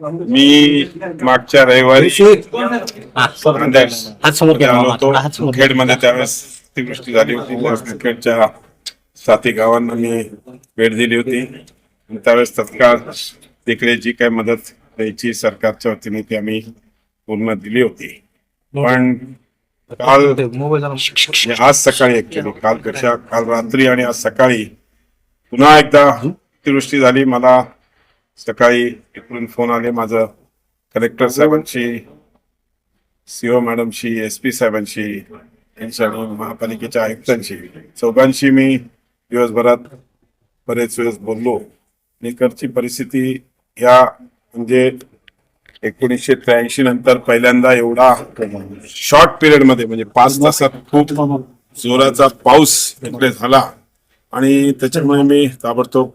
मी मागच्या रविवारी. मुखेडमध्ये त्यावेळेस अतिवृष्टी झाली होती. मुखेडच्या साथी गावांना मी भेट दिली होती. आणि त्यावेळेस तत्काळ तिकडे जी काही मदत द्यायची सरकारच्या वतीने ती आम्ही पूर्ण दिली होती. पण काल म्हणजे आज सकाळी ऍक्च्युली काल. पेक्षा काल रात्री आणि आज सकाळी पुन्हा एकदा अतिवृष्टी झाली. मला सकाळी इकडून फोन आले माझं कलेक्टर साहेबांशी सीओ मॅडमशी एस पी साहेबांशी यांच्या आणि महापालिकेच्या आयुक्तांशी. चौघांशी मी दिवसभरात बरेच वेळेस बोललो. इकडची परिस्थिती या म्हणजे एकोणीसशे त्र्याऐंशी नंतर पहिल्यांदा एवढा शॉर्ट पिरियडमध्ये म्हणजे पाच तासात खूप जोराचा पाऊस इकडे झाला. आणि त्याच्यामुळे मी ताबडतोब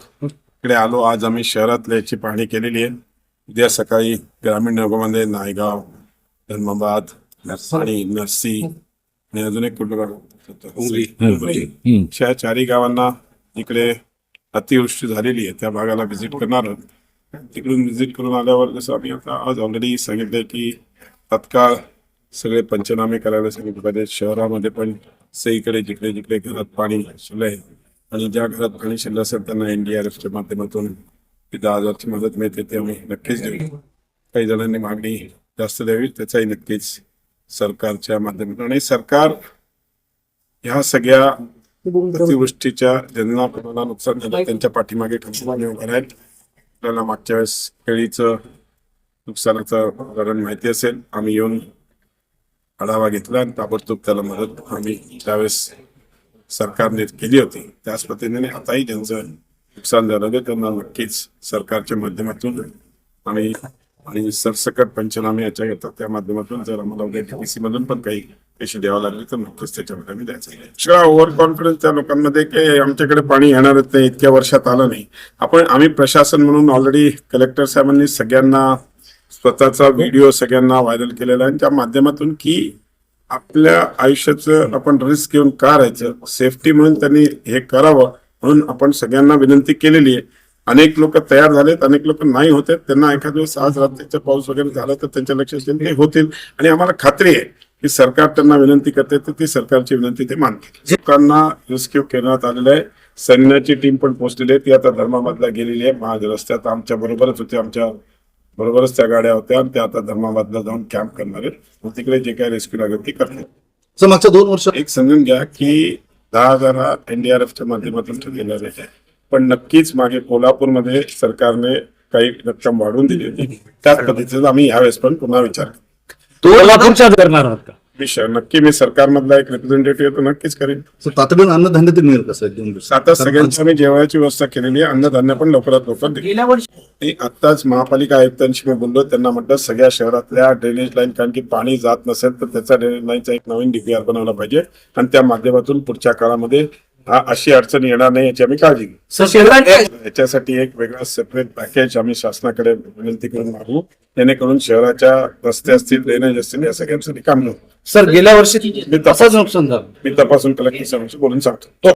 इकडे आलो. आज आम्ही शहरातल्या याची पाहणी केलेली आहे. उद्या सकाळी ग्रामीण भागामध्ये नायगाव धर्माबाद आणि नरसी आणि अजून एक कुठलं गाव? होतं? उमरी अशा चारही गावांना इकडे अतिवृष्टी झालेली आहे. त्या भागाला व्हिजिट करणार आहोत. तिकडून व्हिजिट करून आल्यावर जसं आम्ही आता आज ऑलरेडी सांगितलंय की तत्काळ सगळे पंचनामे करायला सांगितले पाहिजे शहरामध्ये पण सगळीकडे जिकडे जिकडे घरात पाणी शिरलंय. आणि ज्या घरात पाणी शिरलं असेल त्यांना एनडीआरएफच्या माध्यमातून दहा हजारची मदत मिळते ते आम्ही नक्कीच देऊ. काही जणांनी मागणी जास्त द्यावी त्याचाही नक्कीच सरकारच्या माध्यमातून. आणि सरकार ह्या सगळ्या अतिवृष्टीच्या ज्यांना कोणाला नुकसान झालं त्यांच्या पाठीमागे ठामपणे उभं राहील. आपल्याला मागच्या वेळेस केळीचं नुकसानाचं कारण माहिती असेल आम्ही येऊन आढावा घेतला आणि ताबडतोब त्याला मदत आम्ही त्यावेळेस सरकारने केली होती. त्याच पद्धतीने आताही ज्यांचं नुकसान झालं आहे. त्यांना नक्कीच सरकारच्या माध्यमातून आम्ही आणि सरसकट पंचनामे याच्या येतात. त्या माध्यमातून जर आम्हाला उद्या सी मधून पण काही पैसे द्यावे लागले तर नक्कीच त्याच्यामध्ये आम्ही द्यायचं ओव्हर कॉन्फिडन्स त्या लोकांमध्ये की आमच्याकडे पाणी येणारच नाही इतक्या वर्षात आलं नाही. आपण आम्ही प्रशासन म्हणून ऑलरेडी कलेक्टर साहेबांनी सगळ्यांना स्वतःचा व्हिडिओ सगळ्यांना व्हायरल केलेला आहे. आणि त्या माध्यमातून की आपल्या आयुष्याचं आपण रिस्क घेऊन का राहायचं? सेफ्टी म्हणून त्यांनी हे करावं म्हणून आपण सगळ्यांना विनंती केलेली आहे. अनेक लोक तयार झालेत अनेक लोक नाही होते त्यांना एखाद दिवस आज रात्रीचा पाऊस वगैरे झाला तर त्यांच्या लक्षात येईल ते होतील. आणि आम्हाला खात्री आहे की सरकार त्यांना विनंती करते तर ती सरकारची विनंती ते मानतील. लोकांना रेस्क्यू करण्यात आलेलं आहे. सैन्याची टीम पण पोहोचलेली आहे. ती आता धर्माबादला गेलेली आहे. महाज रस्त्यात आमच्या बरोबरच होते. आमच्या बरोबरच त्या गाड्या होत्या आणि त्या आता धर्माबादला जाऊन कॅम्प करणार आहेत. मग तिकडे जे काही रेस्क्यू लागेल ते करतील. सर मागच्या दोन वर्ष एक समजून घ्या की दहा हजार हा एनडीआरएफच्या माध्यमातून ठरलेला आहे. पण नक्कीच मागे कोल्हापूरमध्ये सरकारने काही रक्कम वाढवून दिली होती. त्याच पद्धतीचा आम्ही यावेळेस पण पुन्हा विचार. कोल्हापूरच्या करणार आहात का? मी श- नक्की मी सरकारमधला एक रिप्रेझेंटेटिव्ह नक्कीच करेन. तातडीनं अन्नधान्य ते मिळेल कसं? एक दोन दिवस. आता सगळ्यांची आम्ही जेवणाची व्यवस्था केलेली आहे अन्नधान्य पण लवकरात लवकर. गेल्या वर्षी आणि आत्ताच महापालिका आयुक्तांशी मी बोललो त्यांना म्हटलं सगळ्या शहरातल्या ड्रेनेज लाईन कारण की पाणी जात नसेल तर त्याचा ड्रेनेज लाईनचा एक नवीन डीपीआर बनवला पाहिजे. आणि त्या माध्यमातून पुढच्या काळामध्ये हा अशी अडचण येणार नाही याची आम्ही काळजी घेऊ. याच्यासाठी एक वेगळा सेपरेट पॅकेज आम्ही शासनाकडे विनंती करून मागू. जेणेकरून शहराच्या रस्ते असतील ड्रेनेज असतील या सगळ्यांसाठी काम होईल. सर गेल्या वर्षी मी तपासून कलेक्टर बोलून सांगतो.